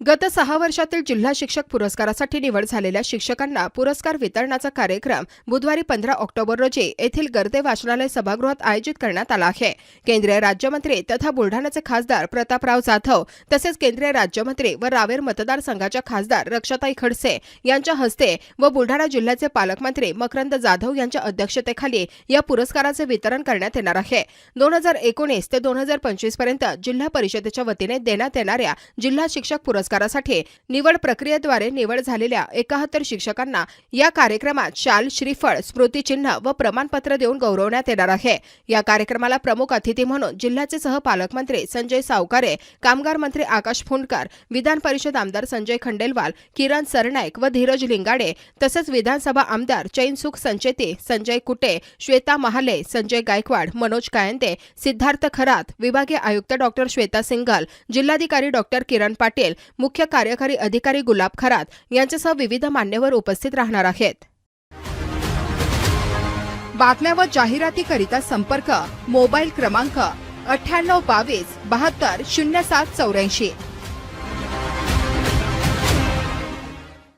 गत सहा वर्षातील जिल्हा शिक्षक पुरस्कारासाठी निवड झालेल्या शिक्षकांना पुरस्कार वितरणाचा कार्यक्रम बुधवारी पंधरा ऑक्टोबर रोजी येथील गर्दे वाचनालय सभागृहात आयोजित करण्यात आला आहे. केंद्रीय राज्यमंत्री तथा बुलढाण्याचे खासदार प्रतापराव जाधव तसेच केंद्रीय राज्यमंत्री व रावेर मतदारसंघाच्या खासदार रक्षाताई खडसे यांच्या हस्ते व बुलढाणा जिल्ह्याचे पालकमंत्री मकरंद जाधव यांच्या अध्यक्षतेखाली या पुरस्काराचे वितरण करण्यात येणार आहे. दोन हजार एकोणीस ते दोन हजार पंचवीसपर्यंत जिल्हा परिषदेच्या वतीने देण्यात येणाऱ्या जिल्हा शिक्षक पुरस्कार पुरस्कारासाठी निवड प्रक्रियेद्वारे निवड झालेल्या एकाहत्तर शिक्षकांना या कार्यक्रमात शाल श्रीफळ स्मृतिचिन्ह व प्रमाणपत्र देऊन गौरवण्यात येणार आहे. या कार्यक्रमाला प्रमुख अतिथी म्हणून जिल्ह्याचे सहपालकमंत्री संजय सावकारे कामगार मंत्री आकाश फुंडकर विधान परिषद आमदार संजय खंडेलवाल किरण सरनाईक व धीरज लिंगाडे तसंच विधानसभा आमदार चैनसुख संचेती संजय कुटे श्वेता महाले संजय गायकवाड मनोज कायंदे सिद्धार्थ खरात विभागीय आयुक्त डॉक्टर श्वेता सिंघल जिल्हाधिकारी डॉक्टर किरण पाटील मुख्य कार्यकारी अधिकारी गुलाब खरात यांच्यासह विविध मान्यवर उपस्थित राहणार आहेत. बातम्या व जाहिरातीकरिता संपर्क मोबाईल क्रमांक अठ्ठ्याण्णव बावीस बहात्तर शून्य सात चौऱ्याऐंशी.